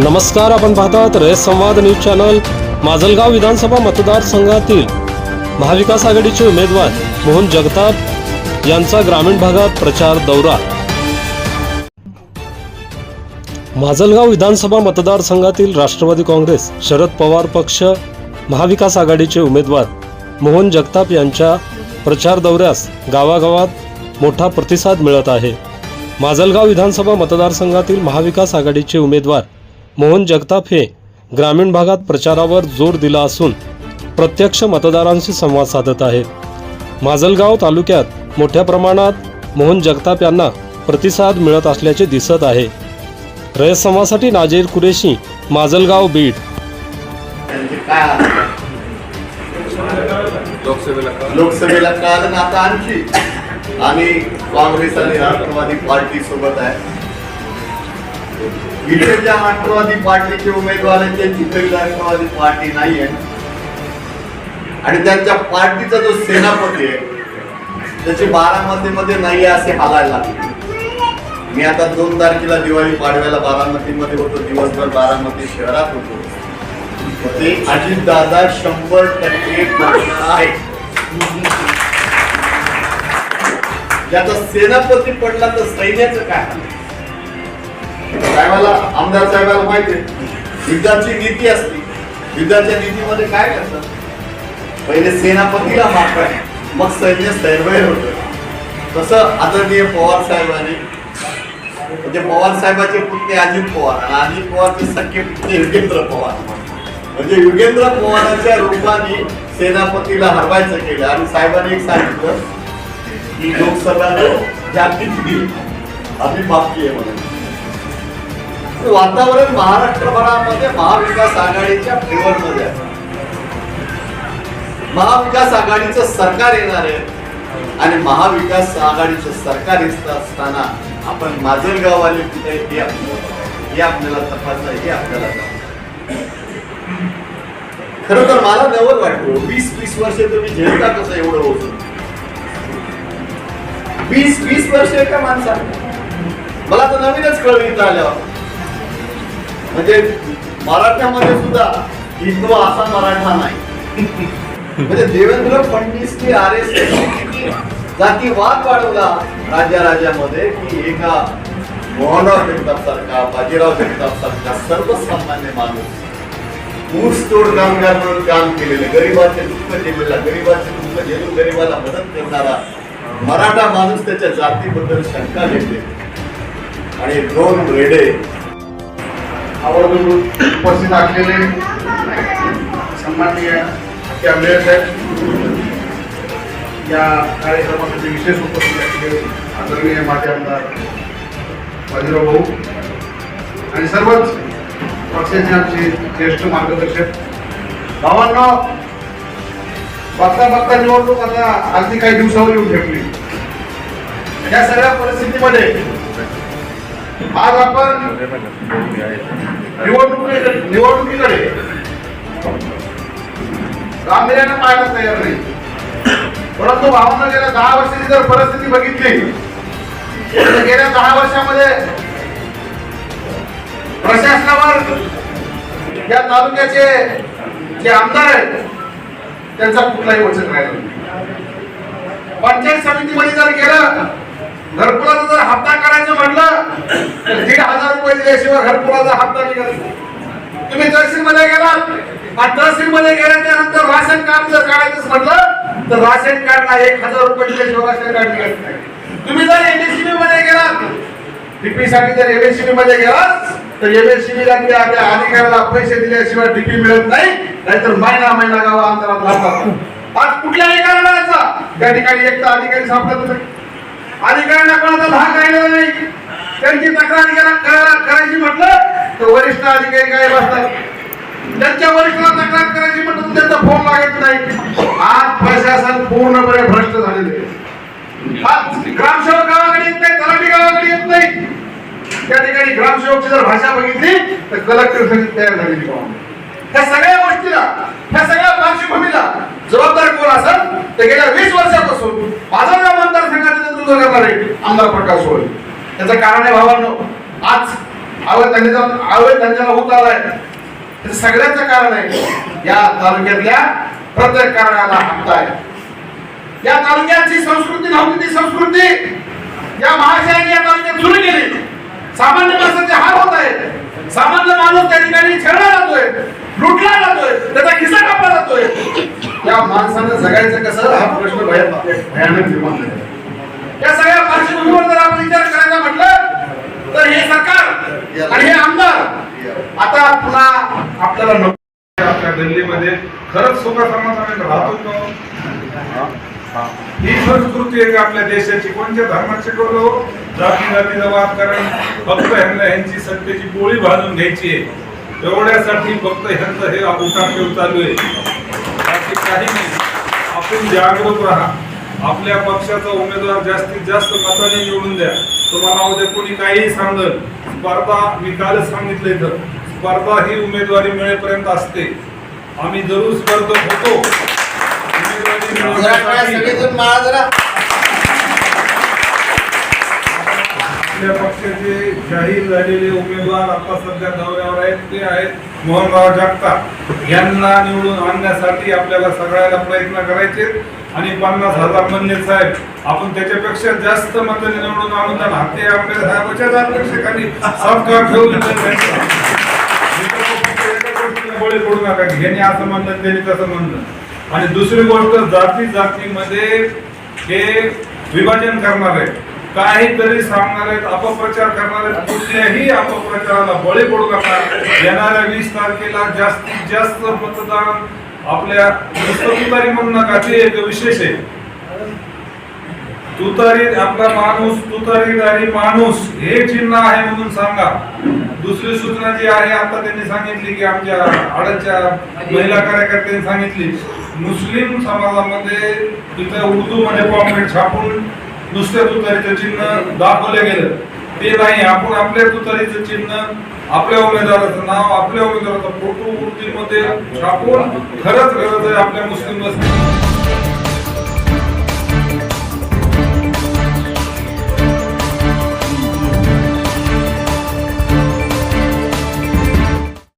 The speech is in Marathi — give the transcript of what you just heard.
नमस्कार आपण पाहतात रेस संवाद न्यूज चॅनल माजलगाव विधानसभा मतदारसंघातील महाविकास आघाडीचे उमेदवार मोहन जगताप यांचा ग्रामीण भागात प्रचार दौरा. माजलगाव विधानसभा मतदारसंघातील राष्ट्रवादी काँग्रेस शरद पवार पक्ष महाविकास आघाडीचे उमेदवार मोहन जगताप यांच्या प्रचार दौऱ्यास गावागावात मोठा प्रतिसाद मिळत आहे. माजलगाव विधानसभा मतदारसंघातील महाविकास आघाडीचे उमेदवार मोहन जगताप हे ग्रामीण भागात प्रचारावर जोर दिला असून प्रत्यक्ष मतदारांशी संवाद साधत आहेत माजलगाव तालुक्यात मोठ्या प्रमाणात मोहन जगताप यांना प्रतिसाद मिळत असल्याचे दिसत आहे रयत समासाठी नाजेर कुरेशी माजलगाव बीड? लोकसभेला का? लोकसभेला कळालं ना आता आणखी आणि काँग्रेस आणि राष्ट्रवादी पार्टी सोबत आहे इथे ज्या राष्ट्रवादी पार्टीचे उमेदवार आहेत त्यांची तरी राष्ट्रवादी पार्टी नाही आहे आणि त्यांच्या पार्टीचा जो सेनापती आहे त्याची बारामतीमध्ये नाही आहे असे हालायला लागले. मी आता दोन तारखेला दिवाळी पाडव्याला बारामतीमध्ये होतो दिवसभर बारामती शहरात होतो. ते अजित दादा शंभर टक्के आहे ज्याचा सेनापती पडला तर सैन्याचं काय? आमदार साहेबांना माहिती आहे. युद्धाची नीती असते. युद्धाच्या नीतीमध्ये काय करतात? पहिले सेनापतीला मारतात. मग सैन्य स्थैर्य होत. तसं आदरणीय पवार साहेबांनी म्हणजे पवार साहेबाचे पुतणे अजित पवार आणि अजित पवारचे सख्खे पुतणे युगेंद्र पवार. म्हणजे युगेंद्र पवारांच्या रूपाने सेनापतीला हरवायचं केलं आणि साहेबांनी एक सांगितलं की लोकसभा जागतिक आम्ही बाकी आहे म्हणून. वातावरण महाराष्ट्रभरामध्ये महाविकास आघाडीच्या फेवरमध्ये आहे. महाविकास आघाडीचं सरकार येणार आहे आणि महाविकास आघाडीचं सरकार येत असताना आपण माजलगाववाले कुठे आले हे आपल्याला हे आपल्याला तपासलं हे आपल्याला खरं तर मला नवल वाटतो वीस वीस वर्ष तुम्ही झेलता कसं एवढं होतं वीस वीस वर्ष एका माणसाने. मला तर नवीनच कळविता आल्यावर. म्हणजे मराठ्यामध्ये सुद्धा हिंदू असा मराठा नाही. म्हणजे देवेंद्र फडणवीसनी आर एस एस जातीवाद वाढवला राज्या राज्यामध्ये की एका मोहनराव जगताप सारखा बाजीराव जगताप सारखा सर्वसामान्य माणूस ऊस तोड कामगार म्हणून काम केलेले गरिबाचे दुःख झेललेला गरिबाचे दुःख झेलून गरिबाला मदत करणारा मराठा माणूस त्याच्या जातीबद्दल शंका घेते आणि दोन रेडे आवर्जून उपस्थित असलेले सन्माननीय कॅबिनेट साहेब या कार्यक्रमासाठी विशेष उपस्थित असलेले आदरणीय माझे आमदार बाजीराव भाऊ आणि सर्वच पक्षाचे आमचे ज्येष्ठ मार्गदर्शक. भावांना बघता बघता निवडणूक आता अगदी काही दिवसावर येऊन ठेवली या सगळ्या परिस्थितीमध्ये आज आपण निवडणुकीकडे निवडणुकीकडे गांभीर्यानं पाहायला तयार नाही परंतु भावना गेल्या दहा वर्षाची जर परिस्थिती बघितली तर गेल्या दहा वर्षामध्ये प्रशासनावर या तालुक्याचे जे आमदार आहेत त्यांचा कुठलाही वचन राहिला नाही. पंचायत समितीमध्ये जर गेलं घरकुलाचा जर हप्ता करायचं म्हटलं तर दीड हजार रुपये दिल्याशिवाय घरपुराचा हप्ता निघत तुम्ही तहसील मध्ये गेलात तहसील मध्ये गेल्याच्यानंतर राशन कार्ड जर काढायचं म्हटलं तर राशन कार्डला एक हजार रुपये दिल्याशिवाय राशन कार्ड निघत नाही तुम्ही जर एमएससीबी मध्ये गेलात डीपी साठी जर एमएससीबी मध्ये गेलात तर एमएससीबी ला त्या त्या अधिकाऱ्याला पैसे दिल्याशिवाय डीपी मिळत नाही नाहीतर महिना महिना गावा अंतरात राहतात. आज कुठल्याही कारणाचा त्या ठिकाणी एक तर अधिकारी सापडत नाही अधिकाऱ्यांना कोणाचा भाग राहिलेला नाही. त्यांची तक्रार करायची म्हटलं तर वरिष्ठ अधिकारी काय बसतात? त्यांच्या वरिष्ठाला तक्रार करायची म्हटलं तर त्यांचा फोन लागत नाही. आज प्रशासन पूर्णपणे भ्रष्ट झालेले ग्रामसेवक गावाकडे येत नाही तलाठी गावाकडे येत नाही त्या ठिकाणी ग्रामसेवकची जर भाषा बघितली तर कलेक्टर समिती तयार झालेली पाहून. ह्या सगळ्या गोष्टीला ह्या सगळ्या पार्श्वभूमीला जबाबदार कोण असेल तर गेल्या वीस वर्ष करणारे आमदार प्रकाश सोळे. त्याचं कारण आहे भावांनो आज अवैध धंद्याचा अवैध त्यांच्याला होत आलाय. ते सगळ्याचं कारण आहे. या तालुक्यातल्या प्रत्येक कारणाला हक्क आहे. या तालुक्याची संस्कृती नव्हती ती संस्कृती या महाशयाने या तालुक्यात सुरू केली. सामान्य माणसाचे हाल होत आहेत. सामान्य माणूस त्या ठिकाणी छेडला जातोय लुटला जातोय त्याचा खिसा कापला जातोय. या माणसानं जगायचं कसं? हा प्रश्न भयानक निर्माण झाला या सगळ्या पार्श्वभूमीवर जर आपण विचार करायचा म्हटलं तर हे सरकार आणि हे आमदार आता पुन्हा आपल्याला नको. आपल्या गल्लीमध्ये खरंच सुख समाधानाने राहतो ही संस्कृती आहे आपल्या देशाची कोणत्या धर्मात शिकवलो हो? जाती जातीचा वाद कारण फक्त ह्यांना ह्यांची सत्तेची गोळी भाजून घ्यायची आहे. एवढ्यासाठी फक्त ह्यांचं हे उठाव चालू आहे. बाकी काही नाही. आपण जागरूक राहा. आपल्या पक्षाचा उमेदवार जास्तीत जास्त मताने निवडून द्या. तुम्हाला उद्या कोणी काहीही सांगल स्पर्धा मी कालच सांगितलं इथं स्पर्धा ही उमेदवारी मिळेपर्यंत असते. आम्ही जरूर स्पर्धक होतो. उमेदवारी आपल्या पक्षाचे जाहीर झालेले उमेदवार आता सध्या दौऱ्यावर आहेत ते आहेत मोहनराव जगताप. यांना निवडून आणण्यासाठी आपल्याला सगळ्याला प्रयत्न करायचे आणि पन्नास हजार म्हणले साहेब आपण त्याच्यापेक्षा जास्त मतांनी निवडून आणू त्यांना ते आपल्या साहेबाच्या अध्यक्षाखाली सरकार ठेवून बळी पडू नका घेणे असं म्हणलं त्यांनी तसं म्हणलं आणि दुसरी गोष्ट जाती जातीमध्ये हे विभाजन करणार आहे काहीतरी सांगणार आहेत अपप्रचार करणार आहेत कुठल्याही अपप्रचाराला बळी पडू नका. येणाऱ्या वीस तारखेला जास्तीत जास्त मतदान आपल्या नुसतं तुतारी म्हणू नका ते एक विशेष आहे. तुतारी आपला माणूस तुतारीदारी माणूस हे चिन्ह आहे म्हणून सांगा. दुसरी सूचना जी आहे आता त्यांनी सांगितली की आमच्या आडच्या महिला कार्यकर्त्यांनी सांगितली मुस्लिम समाजामध्ये तिथे उर्दू मध्ये पॉम्पलेट छापून नुसत्या तुतारीचं चिन्ह दाखवलं गेलं. ते नाही आपण आपल्या तुतारीचं चिन्ह आपल्या उमेदवाराचं नाव आपल्या उमेदवाराचा फोटो उर्दूमध्ये छापून खरंच गरज आहे आपल्या मुस्लिम वस्ती